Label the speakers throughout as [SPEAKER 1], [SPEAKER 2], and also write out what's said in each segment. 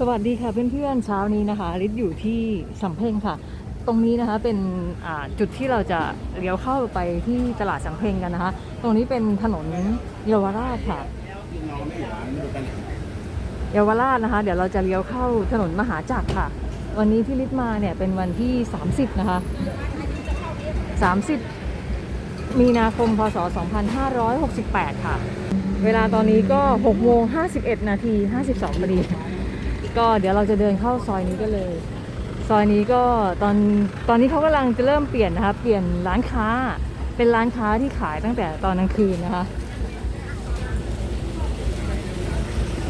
[SPEAKER 1] สวัสดีค่ะเพื่อนๆเช้านี้นะคะลิศอยู่ที่สำเพ็งค่ะ ตรงนี้นะคะเป็นจุดที่เราจะเลี้ยวเข้าไปที่ตลาดสำเพ็งกันนะคะ ตรงนี้เป็นถนนเยาวราชค่ะเยาวราชนะคะ เดี๋ยวเราจะเลี้ยวเข้าถนนมหาจักรค่ะ วันนี้ที่ลิศมาเนี่ยเป็นวันที่ 30 นะคะ 30 มีนาคมพศ 2568 ค่ะ เวลาตอนนี้ก็6โมง51 นาที 52นาที ก็เดี๋ยวเราจะเดินเข้าซอยนี้ก็เลย ซอยนี้ก็ตอนตอนนี้เขากำลังจะเริ่มเปลี่ยนนะคะ เปลี่ยนร้านค้าเป็นร้านค้าที่ขายตั้งแต่ตอนกลางคืนนะคะ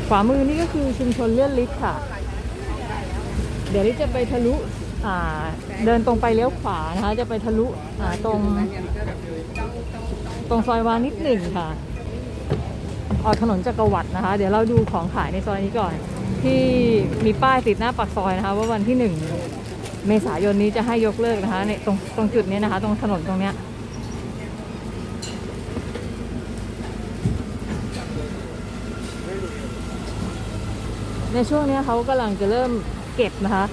[SPEAKER 1] ขวามือนี่ก็คือชุมชนเลื่อนลิฟต์ค่ะ เดี๋ยวลิศจะไปทะลุอ่าเดินตรงไปเลี้ยวขวานะคะ จะไปทะลุอ่าตรงตรงซอยวานิดหนึ่งค่ะ ออกถนนจักรวรรดินะคะ เดี๋ยวเราดูของขายในซอยนี้ก่อน ที่มีป้ายติดหน้าปากซอยนะคะ ว่าวันที่หนึ่งเมษายนนี้จะให้ยกเลิกนะคะในตรงตรงจุดนี้นะคะ ตรงถนนตรงเนี้ยในช่วงนี้เขากำลังจะเริ่มเก็บนะคะ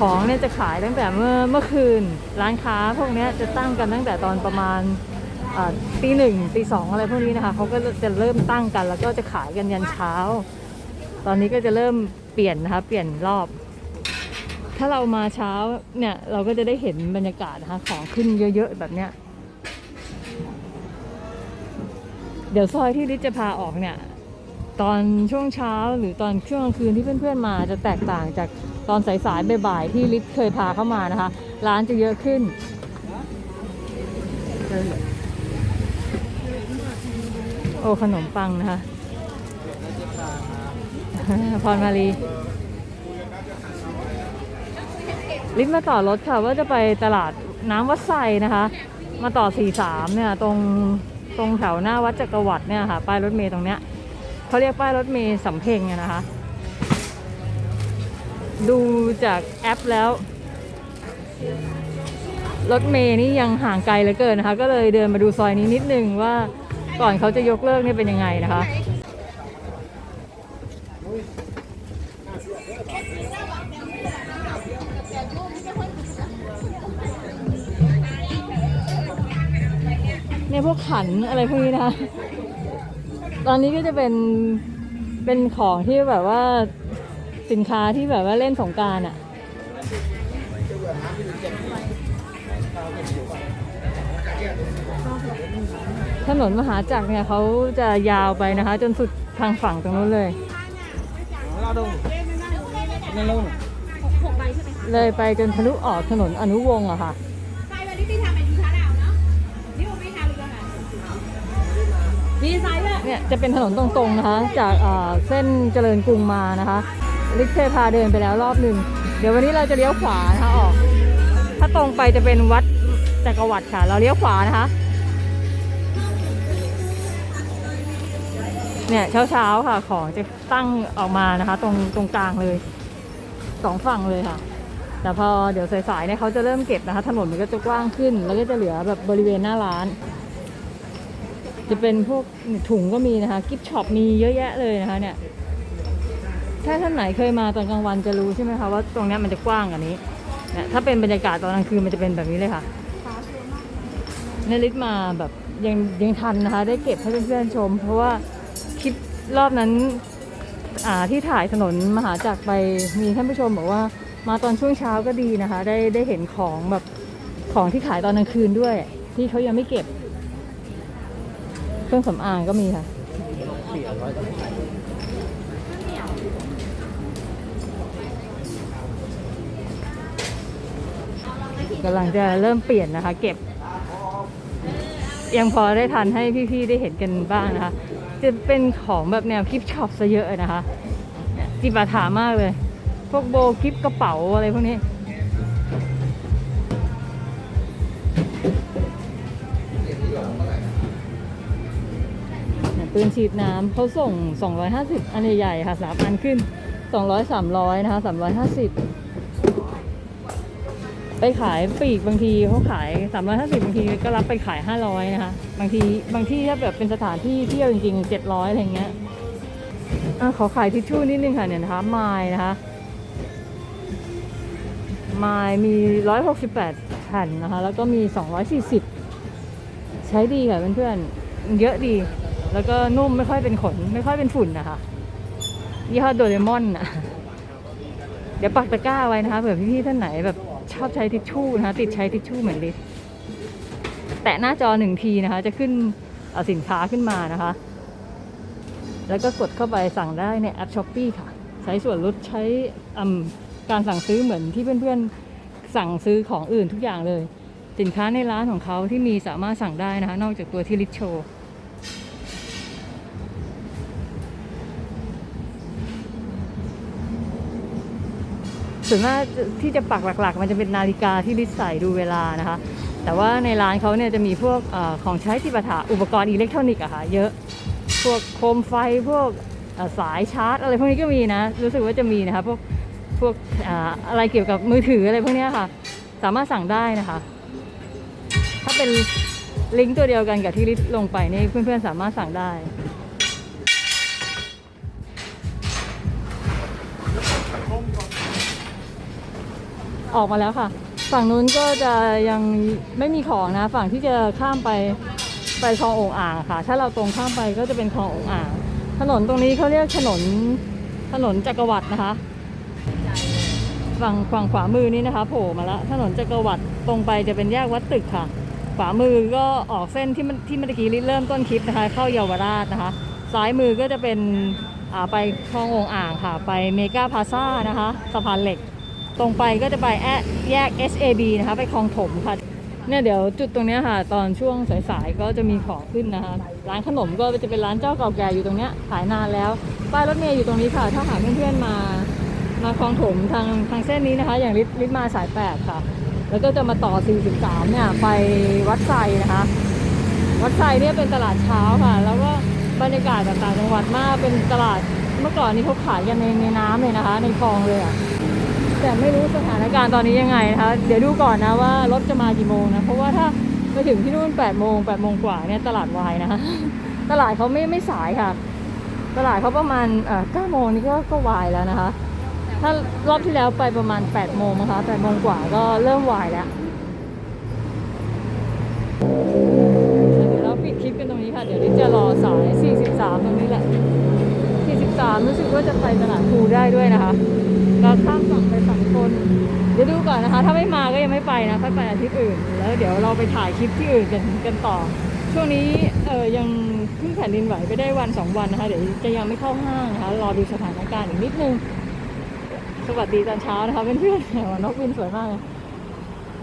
[SPEAKER 1] ของเนี่ยจะขายตั้งแต่เมื่อเมื่อคืน ร้านค้าพวกเนี้ยจะตั้งกันตั้งแต่ตอนประมาณตีหนึ่งตีสองอะไรพวกนี้นะคะเขาก็จะเริ่มตั้งกัน แล้วก็จะขายกันยันเช้า ตอนนี้ก็จะเริ่ม เปลี่ยนนะคะเปลี่ยนรอบ ถ้าเรามาเช้าเนี่ยเราก็จะได้เห็นบรรยากาศนะคะของขึ้นเยอะ ๆ แบบเนี้ยเดี๋ยวซอยที่ลิศจะพาออกเนี่ย ตอนช่วงเช้าหรือตอนช่วงกลางคืนที่เพื่อนๆมาจะแตกต่างจากตอนสายๆบ่ายๆที่ลิศเคยพาเข้ามานะคะ ร้านจะเยอะขึ้นโอ้ขนมปังนะคะ พรมาลีลิศมาต่อรถค่ะว่าจะไปตลาดน้ำวัดไซนะคะ มาต่อ 43 เนี่ยตรงตรงแถวหน้าวัดจักรวรรดิเนี่ยค่ะ ป้ายรถเมย์ตรงเนี้ยเขาเรียกป้ายรถเมย์สำเพ็งอะนะคะ ดูจากแอปแล้ว รถเมย์นี่ยังห่างไกลเหลือเกินนะคะ ก็เลยเดินมาดูซอยนี้นิดนึงว่าก่อนเขาจะยกเลิกนี่เป็นยังไงนะคะ พวกขันอะไรพวกนี้นะคะตอนนี้ก็จะเป็นเป็นของที่แบบว่าสินค้าที่แบบว่าเล่นสงกรารอะถนนมหาจักรเนี่ยเขาจะยาวไปนะคะ จนสุดทางฝั่งตรงนู้นเลย
[SPEAKER 2] lao đâu nhanh lâu này
[SPEAKER 1] เลยไปจนทะลุออกถนนอนุวงศ์อะค่ะ เนี่ยจะเป็นถนนตรงๆนะคะ จากเส้นเจริญกรุงมานะคะ ลิกเคยพาเดินไปแล้วรอบหนึ่ง เดี๋ยววันนี้เราจะเลี้ยวขวานะคะออก ถ้าตรงไปจะเป็นวัดจักรวรรดิค่ะ เราเลี้ยวขวานะคะ เนี่ยเช้าๆค่ะ ของจะตั้งออกมานะคะ ตรงตรงกลางเลยสองฝั่งเลยค่ะ แต่พอเดี๋ยวสายๆเนี่ยเขาจะเริ่มเก็บนะคะ ถนนมันก็จะกว้างขึ้น แล้วก็จะเหลือแบบบริเวณหน้าร้าน จะเป็นพวกถุงก็มีนะคะ กิฟช็อปมีเยอะแยะเลยนะคะเนี่ย ถ้าท่านไหนเคยมาตอนกลางวันจะรู้ใช่ไหมคะว่าตรงนี้มันจะกว้างกว่านี้เนี่ยถ้าเป็นบรรยากาศตอนกลางคืนมันจะเป็นแบบนี้เลยค่ะนลิศมาแบบยังยังทันนะคะ ได้เก็บให้เพื่อนๆชม เพราะว่าคลิปรอบนั้นอ่าที่ถ่ายถนนมหาจักรไปมีท่านผู้ชมบอกว่ามาตอนช่วงเช้าก็ดีนะคะ ได้ได้เห็นของแบบของที่ขายตอนกลางคืนด้วย ที่เขายังไม่เก็บ เครื่องสำอางก็มีค่ะกำลังจะเริ่มเปลี่ยนนะคะ เก็บ ยังพอได้ทันให้พี่ๆได้เห็นกันบ้างนะคะ จะเป็นของแบบแนวคลิปช็อปซะเยอะนะคะเนี่ยจิบาถามากเลย พวกโบคลิปกระเป๋าอะไรพวกนี้ ปืนฉีดน้ำเขาส่ง 250 อันใหญ่ๆค่ะสามอันขึ้น 200 300 นะคะ 350 ไปขายปลีกบางทีเขาขาย 350 บางทีก็รับไปขาย 500 นะคะ บางทีบางที่ถ้าแบบเป็นสถานที่เที่ยวจริงๆ 700 อะไรเงี้ยอขอขายทิชชู่นิดนึงค่ะเนี่ยนะคะไมล์นะคะไมล์มี 168 แผ่นนะคะ แล้วก็มี 240 ใช้ดีค่ะเพื่อนๆเยอะดี แล้วก็นุ่มไม่ค่อยเป็นขน ไม่ค่อยเป็นฝุ่นนะคะยี่ห้อโดเรมอนอะเดี๋ยวปักตะกร้าไว้นะคะเผื่อพี่ๆท่านไหนแบบชอบใช้ทิชชู่นะคะ ติดใช้ทิชชู่เหมือนลิศแตะหน้าจอหนึ่งทีนะคะ จะขึ้นสินค้าขึ้นมานะคะ แล้วก็กดเข้าไปสั่งได้ในแอปช้อปปีค่ะ ใช้ส่วนลดใช้การสั่งซื้อเหมือนที่เพื่อนๆสั่งซื้อของอื่นทุกอย่างเลย สินค้าในร้านของเขาที่มีสามารถสั่งได้นะคะ นอกจากตัวที่ลิชโชว์ ส่วนมากที่จะปักหลักๆ มันจะเป็นนาฬิกาที่ลิศใส่ดูเวลานะคะ แต่ว่าในร้านเขาเนี่ยจะมีพวกอของใช้จิปาถะอุปกรณ์อิเล็กทรอนิกส์อะค่ะเยอะ พวกโคมไฟพวกสายชาร์จ อะไรพวกนี้ก็มีนะ รู้สึกว่าจะมีนะคะพวกพวกอ่าอะไรเกี่ยวกับมือถืออะไรพวกนี้ค่ะ สามารถสั่งได้นะคะ ถ้าเป็นลิงก์ตัวเดียวกันกับที่ลิศลงไปนี่เพื่อนๆสามารถสั่งได้ ออกมาแล้วค่ะ ฝั่งนู้นก็จะยังไม่มีของนะ ฝั่งที่จะข้ามไปไปคลององอ่างค่ะ ถ้าเราตรงข้ามไปก็จะเป็นคลององอ่าง ถนนตรงนี้เขาเรียกถนนถนนจักรวรรดินะคะ ฝั่งฝั่งขวามือนี้นะคะโผล่มาแล้วถนนจักรวรรดิตรงไปจะเป็นแยกวัดตึกค่ะ ขวามือก็ออกเส้นที่มันที่เมื่อกี้เริ่มต้นคลิปนะคะ เข้าเยาวราชนะคะ ซ้ายมือก็จะเป็นไปคลององอ่างค่ะ ไปเมกาพาซ่านะคะสะพานเหล็ก ตรงไปก็จะไปแอะแยก SAB นะคะ ไปคลองถมค่ะ เนี่ยเดี๋ยวจุดตรงนี้ค่ะ ตอนช่วงสายๆก็จะมีของขึ้นนะคะ ร้านขนมก็จะเป็นร้านเจ้าเก่าแก่อยู่ตรงเนี้ยขายนานแล้ว ป้ายรถเมย์อยู่ตรงนี้ค่ะ ถ้าหากเพื่อนๆมา มาคลองถมทางทางเส้นนี้นะคะ อย่างลิศลิศมาสาย 8 ค่ะ แล้วก็จะมาต่อ 43 เนี่ยไปวัดไซนะคะ วัดไซเนี่ยเป็นตลาดเช้าค่ะ แล้วก็บรรยากาศต่างจังหวัดมาก เป็นตลาดเมื่อก่อนนี้เขาขายกันในในน้ำเลยนะคะ ในคลองเลยอะ แต่ไม่รู้สถานการณ์ตอนนี้ยังไงนะคะ เดี๋ยวดูก่อนนะว่ารถจะมากี่โมงนะ เพราะว่าถ้าไปถึงที่นู่น8โมง8โมงกว่าเนี่ยตลาดวายนะคะตลาดเขาไม่ไม่สายค่ะ ตลาดเขาประมาณเอ่อ9โมงนี่ก็ก็วายแล้วนะคะ ถ้ารอบที่แล้วไปประมาณ8โมงนะคะ8โมงกว่าก็เริ่มวายแล้วเดี๋ยวเราปิดคลิปกันตรงนี้ค่ะ เดี๋ยวลิศจะรอสาย 43 ตรงนี้แหละ 43 รู้สึกว่าจะไปตลาดภูได้ด้วยนะคะก็ข้าม นะคะ ถ้าไม่มาก็ยังไม่ไปนะค่อยไปอาทิตย์อื่น แล้วเดี๋ยวเราไปถ่ายคลิปที่อื่นกันกันต่อ ช่วงนี้เออยังเพิ่งแผ่นดินไหวไปได้วันสองวันนะคะ เดี๋ยวจะยังไม่เข้าห้างนะคะ รอดูสถานการณ์อีกนิดนึง สวัสดีตอนเช้านะคะเพื่อนๆนกบินสวยมากเลย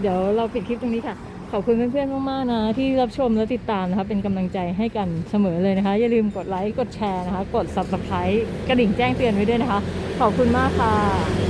[SPEAKER 1] เดี๋ยวเราปิดคลิปตรงนี้ค่ะ ขอบคุณเพื่อนๆมากๆนะ ที่รับชมและติดตามนะคะ เป็นกำลังใจให้กันเสมอเลยนะคะ อย่าลืมกดไลค์ กดแชร์นะคะ กด subscribe กระดิ่งแจ้งเตือนไว้ด้วยนะคะ ขอบคุณมากค่ะ